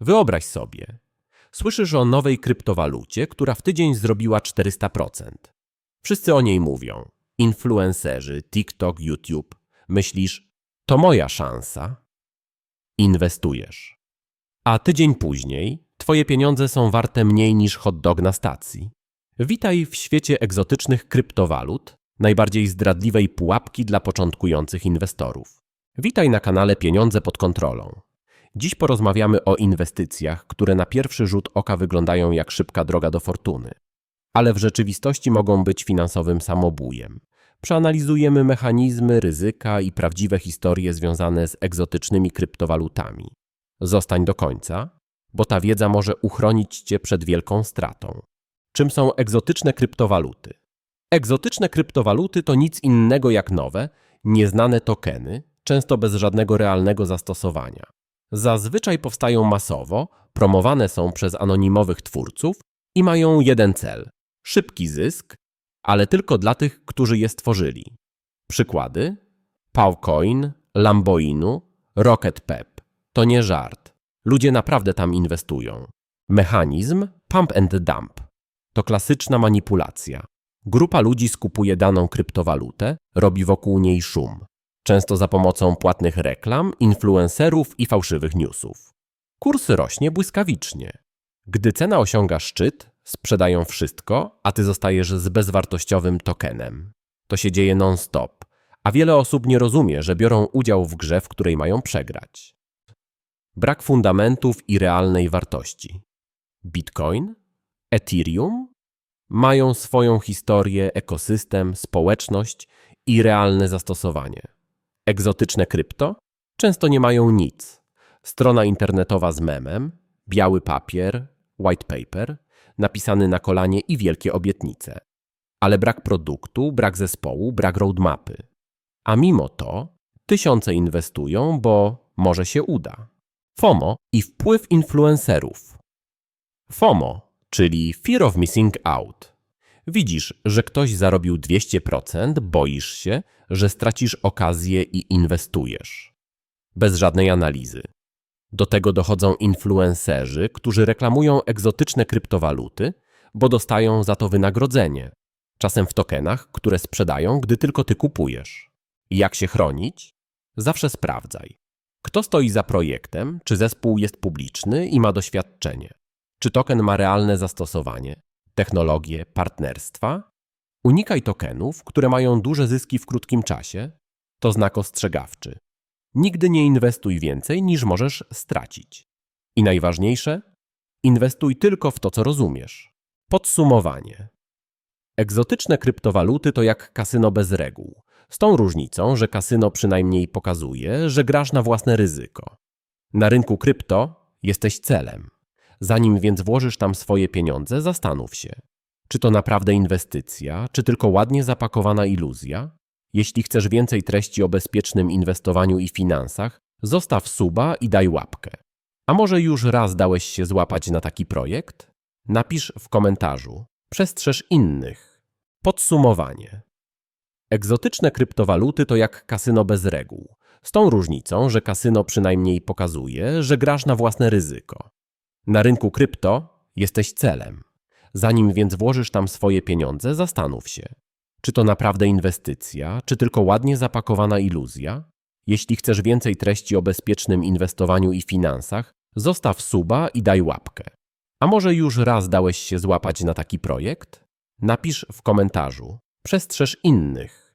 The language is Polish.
Wyobraź sobie, słyszysz o nowej kryptowalucie, która w tydzień zrobiła 400%. Wszyscy o niej mówią. Influencerzy, TikTok, YouTube. Myślisz, to moja szansa. Inwestujesz. A tydzień później twoje pieniądze są warte mniej niż hot dog na stacji. Witaj w świecie egzotycznych kryptowalut, najbardziej zdradliwej pułapki dla początkujących inwestorów. Witaj na kanale Pieniądze pod kontrolą. Dziś porozmawiamy o inwestycjach, które na pierwszy rzut oka wyglądają jak szybka droga do fortuny, ale w rzeczywistości mogą być finansowym samobójem. Przeanalizujemy mechanizmy, ryzyka i prawdziwe historie związane z egzotycznymi kryptowalutami. Zostań do końca, bo ta wiedza może uchronić Cię przed wielką stratą. Czym są egzotyczne kryptowaluty? Egzotyczne kryptowaluty to nic innego jak nowe, nieznane tokeny, często bez żadnego realnego zastosowania. Zazwyczaj powstają masowo, promowane są przez anonimowych twórców i mają jeden cel szybki zysk, ale tylko dla tych, którzy je stworzyli. Przykłady: Powcoin, Lamboinu, Rocket Pep. To nie żart. Ludzie naprawdę tam inwestują. Mechanizm pump and dump. To klasyczna manipulacja. Grupa ludzi skupuje daną kryptowalutę, robi wokół niej szum, często za pomocą płatnych reklam, influencerów i fałszywych newsów. Kurs rośnie błyskawicznie. Gdy cena osiąga szczyt, sprzedają wszystko, a ty zostajesz z bezwartościowym tokenem. To się dzieje non-stop, a wiele osób nie rozumie, że biorą udział w grze, w której mają przegrać. Brak fundamentów i realnej wartości. Bitcoin, Ethereum mają swoją historię, ekosystem, społeczność i realne zastosowanie. Egzotyczne krypto często nie mają nic. Strona internetowa z memem, biały papier, white paper, napisany na kolanie i wielkie obietnice. Ale brak produktu, brak zespołu, brak roadmapy. A mimo to tysiące inwestują, bo może się uda. FOMO i wpływ influencerów. FOMO, czyli Fear of Missing Out. Widzisz, że ktoś zarobił 200%, boisz się, że stracisz okazję i inwestujesz. Bez żadnej analizy. Do tego dochodzą influencerzy, którzy reklamują egzotyczne kryptowaluty, bo dostają za to wynagrodzenie, czasem w tokenach, które sprzedają, gdy tylko ty kupujesz. Jak się chronić? Zawsze sprawdzaj. Kto stoi za projektem, czy zespół jest publiczny i ma doświadczenie? Czy token ma realne zastosowanie, technologię, partnerstwa? Unikaj tokenów, które mają duże zyski w krótkim czasie. To znak ostrzegawczy. Nigdy nie inwestuj więcej niż możesz stracić. I najważniejsze, inwestuj tylko w to, co rozumiesz. Podsumowanie. Egzotyczne kryptowaluty to jak kasyno bez reguł. Z tą różnicą, że kasyno przynajmniej pokazuje, że grasz na własne ryzyko. Na rynku krypto jesteś celem. Zanim więc włożysz tam swoje pieniądze, zastanów się, czy to naprawdę inwestycja, czy tylko ładnie zapakowana iluzja? Jeśli chcesz więcej treści o bezpiecznym inwestowaniu i finansach, zostaw suba i daj łapkę. A może już raz dałeś się złapać na taki projekt? Napisz w komentarzu. Przestrzeż innych. Podsumowanie. Egzotyczne kryptowaluty to jak kasyno bez reguł. Z tą różnicą, że kasyno przynajmniej pokazuje, że grasz na własne ryzyko. Na rynku krypto jesteś celem. Zanim więc włożysz tam swoje pieniądze, zastanów się, czy to naprawdę inwestycja, czy tylko ładnie zapakowana iluzja? Jeśli chcesz więcej treści o bezpiecznym inwestowaniu i finansach, zostaw suba i daj łapkę. A może już raz dałeś się złapać na taki projekt? Napisz w komentarzu. Przestrzeż innych.